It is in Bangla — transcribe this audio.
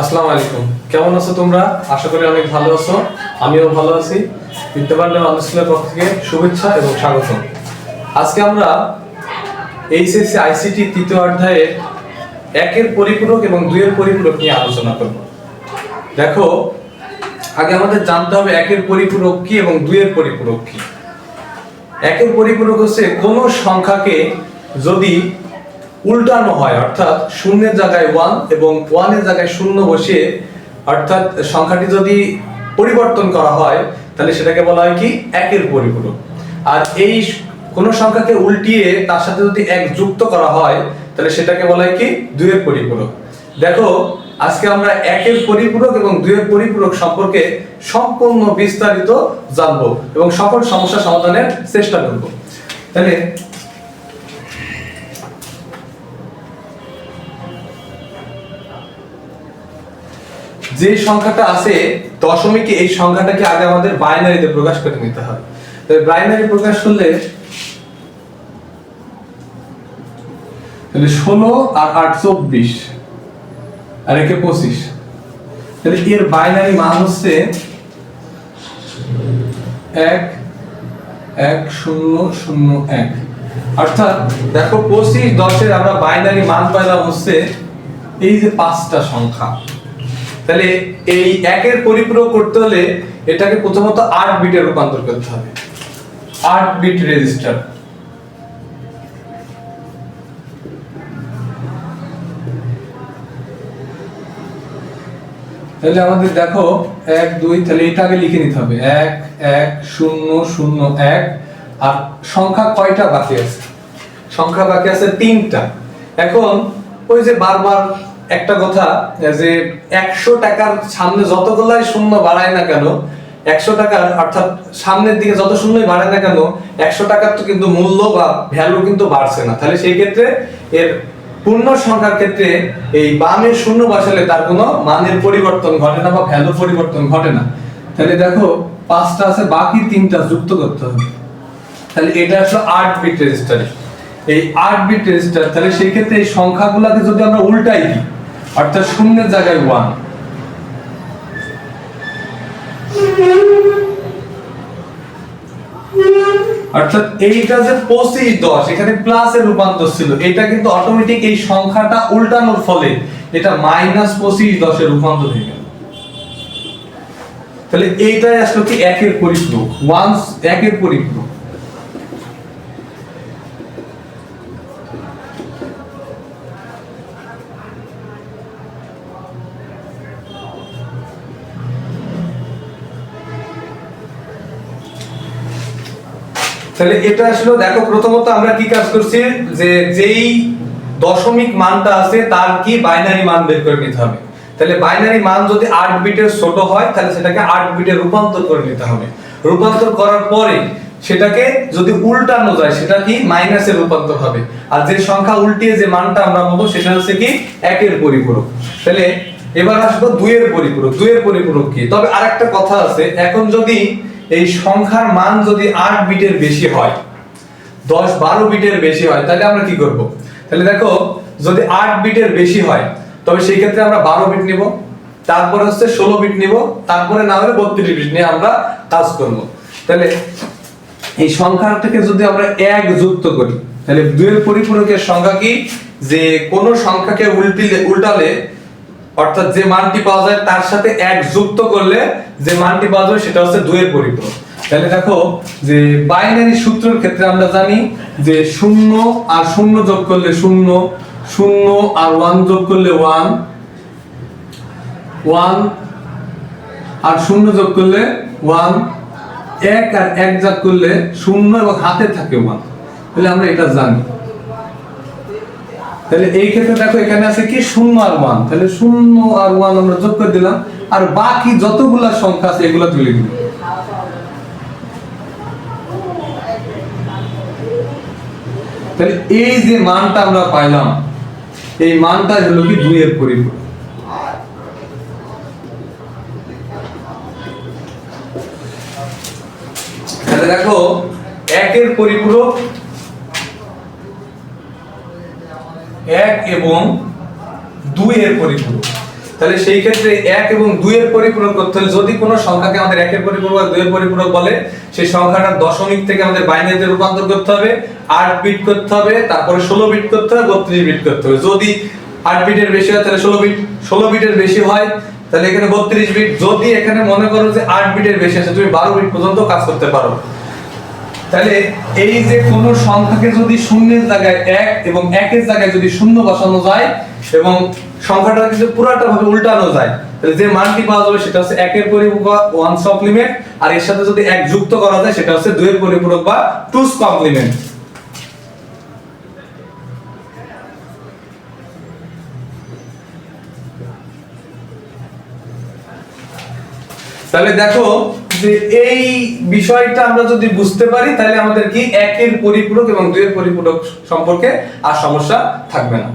আসসালামু আলাইকুম। কেমন আছো তোমরা? আশা করি অনেক ভালো আছো। আমিও ভালো আছি। বিদ্যাবান্ডের আলোচনার পক্ষ থেকে শুভেচ্ছা এবং স্বাগত আজকে আমরা এইচএসসি আইসিটি তৃতীয় অধ্যায়ে একের পরিপূরক এবং দুইয়ের পরিপূরক নিয়ে আলোচনা করব। দেখো, আগে আমাদের জানতে হবে একের পরিপূরক কি এবং দুইয়ের পরিপূরক কি। একের পরিপূরক হচ্ছে কোনো সংখ্যাকে যদি উল্টানো হয়, অর্থাৎ শূন্যের জায়গায় ওয়ান এবং ওয়ানের জায়গায় শূন্য বসিয়ে, অর্থাৎ সংখ্যাটি যদি পরিবর্তন করা হয়, তাহলে সেটাকে বলা হয় কি? একের পরিপূরক। আর এই কোনো সংখ্যাকে উল্টিয়ে তার সাথে যদি এক যুক্ত করা হয়, তাহলে সেটাকে বলা হয় কি? দুইয়ের পরিপূরক। দেখো, আজকে আমরা একের পরিপূরক এবং দুইয়ের পরিপূরক সম্পর্কে সম্পূর্ণ বিস্তারিত জানব এবং সকল সমস্যা সমাধানের চেষ্টা করব। তাহলে যে সংখ্যাটা আছে, দশমিকে এই সংখ্যাটাকে আগে আমাদের বাইনারিতে প্রকাশ করে নিতে হবে। তাহলে বাইনারি প্রকাশ করলে তাহলে ষোলো আর আট চব্বিশ, আর একে পঁচিশ। তাহলে এর বাইনারি মান হচ্ছে এক এক, শূন্য শূন্য, এক। অর্থাৎ দেখো পঁচিশ, দশের আমরা বাইনারি মান পাইলাম হচ্ছে এই যে পাঁচটা সংখ্যা। তাহলে এই একের পরিপূরক করতে হলে এটাকে প্রথমত আট বিটে রূপান্তর করতে হবে। আট বিট রেজিস্টার তাহলে আমাদের দেখো, এক, দুই, তাহলে এটাকে লিখে নিতে হবে। এক এক, শূন্য শূন্য, এক, আর সংখ্যা কয়টা বাকি আছে? সংখ্যা বাকি আছে তিনটা। এখন ওই যে বারবার একটা কথা, যে একশো টাকার সামনে যতগুলাই শূন্য বাড়ায় না কেন, একশো টাকার, অর্থাৎ সামনের দিকে যত শূন্যই বাড়ায় না কেন, একশো টাকার তো কিন্তু মূল্য বা ভ্যালু কিন্তু বাড়ছে না। তাহলে সেই ক্ষেত্রে এর পূর্ণ সংখ্যার ক্ষেত্রে এই বামের শূন্য বসালে তার কোনো মানের পরিবর্তন ঘটে না বা ভ্যালু পরিবর্তন ঘটে না। তাহলে দেখো, পাঁচটা আছে, বাকি তিনটা যুক্ত করতে হবে। তাহলে এটা আসলে আট বিট রেজিস্টার এই আট বিট রেজিস্টার তাহলে সেই ক্ষেত্রে এই সংখ্যাগুলোকে যদি আমরা উল্টাই দিই অর্থাৎ শূন্যের জায়গায় ওয়ান অর্থাৎ এইটা যে পঁচিশ দশ, এখানে প্লাসের রূপান্তর ছিল, এটা কিন্তু অটোমেটিক এই সংখ্যাটা উল্টানোর ফলে এটা মাইনাস পঁচিশ দশের রূপান্তর হয়ে গেল। তাহলে এইটাই আসলে কি একের পরিপূরক ওয়ান্স একের পরিপূরক। তাহলে এটা আসলে, দেখো, প্রথমত আমরা কি কাজ করছি, যে যেই দশমিক মানটা আছে, তার কি বাইনারি মান বের করে নিতে হবে। তাহলে বাইনারি মান যদি আট বিটের ছোট হয়, তাহলে সেটাকে আট বিটে রূপান্তর করে নিতে হবে। রূপান্তর করার পরে সেটাকে যদি উল্টানো যায়, সেটা কি মাইনাসে রূপান্তর হবে। আর যে সংখ্যা উল্টিয়ে যে মানটা আমরা পাবো, সেটা হচ্ছে কি একের পরিপূরক। তাহলে এবার আসব দুইয়ের পরিপূরক। দুইয়ের পরিপূরক কি? তবে আরেকটা কথা আছে, এখন যদি এই সংখ্যার মান যদি আট বিটের বেশি হয়, দশ বারো বিটের বেশি হয়, তাহলে আমরা কি করব? তাহলে দেখো, যদি আট বিটের বেশি হয়, তবে সেই ক্ষেত্রে আমরা বারো বিট নিব, তারপরে হচ্ছে ষোলো বিট নিব, তারপরে না হলে বত্রিশ বিট নিয়ে আমরা কাজ করব। তাহলে এই সংখ্যাটাকে যদি আমরা এক যুক্ত করি, তাহলে দুইয়ের পরিপূরকের সংখ্যা কি? যে কোন সংখ্যাকে উল্টিলে উল্টালে অর্থাৎ যে মানটি পাওয়া যায় তার সাথে এক যুক্ত করলে যে মানটি পাওয়া যাবে সেটা হচ্ছে দুইয়ের পরিপূরক। তাহলে দেখো যে বাইনারি সূত্রের ক্ষেত্রে আমরা জানি যে শূন্য আর শূন্য যোগ করলে শূন্য শূন্য আর ওয়ান যোগ করলে ওয়ান ওয়ান আর শূন্য যোগ করলে ওয়ান এক আর এক যোগ করলে শূন্য এবং হাতে থাকে ওয়ান তাহলে আমরা এটা জানি। তাহলে এই ক্ষেত্রে দেখো, এখানে আছে কি? শূন্য আর ওয়ান। তাহলে শূন্য আর ওয়ান আমরা যোগ করে দিলাম। আর বাকি যতগুলা সংখ্যা আছে, এগুলা তুলে দিলাম। তাহলে এই যে মানটা আমরা পাইলাম, এই মানটা হলো কি দুইয়ের পরিপূরক। তাহলে দেখো, একের পরিপূরক এক এবং দুই এর পরিপূরক। তাহলে সেই ক্ষেত্রে এক এবং দুইয়ের পরিপূরক করতে হলে যদি কোনো সংখ্যাকে আমাদের একের পরিপূরক বা দুইয়ের পরিপূরক বলে, সেই সংখ্যাটার দশমিক থেকে আমাদের বাইনারিতে রূপান্তর করতে হবে, আট বিট করতে হবে, তারপরে ষোলো বিট করতে হবে, বত্রিশ বিট করতে হবে। যদি আট বিটের বেশি হয়, তাহলে ষোলো বিট ষোলো বিটের বেশি হয়, তাহলে এখানে বত্রিশ বিট যদি এখানে মনে করো যে আট বিটের বেশি আছে, তুমি বারো বিট পর্যন্ত কাজ করতে পারো। তাহলে এই যে কোন সংখ্যাকে যদি শূন্যের জায়গায় এক এবং একের জায়গায় যদি শূন্য বসানো যায় এবং সংখ্যাটা কিন্তু পুরাটা ভাবে উল্টানো যায়, তাহলে যে মানটি পাওয়া যাবে সেটা হচ্ছে একের পরিপূরক ওয়ান কমপ্লিমেন্ট আর এর সাথে যদি এক যুক্ত করা যায় সেটা হচ্ছে দুইয়ের পরিপূরক বা টুস কমপ্লিমেন্ট তাহলে দেখো যে এই বিষয়টা আমরা যদি বুঝতে পারি, তাহলে আমাদের কি একের পরিপূরক এবং দুইয়ের পরিপূরক সম্পর্কে আর সমস্যা থাকবে না।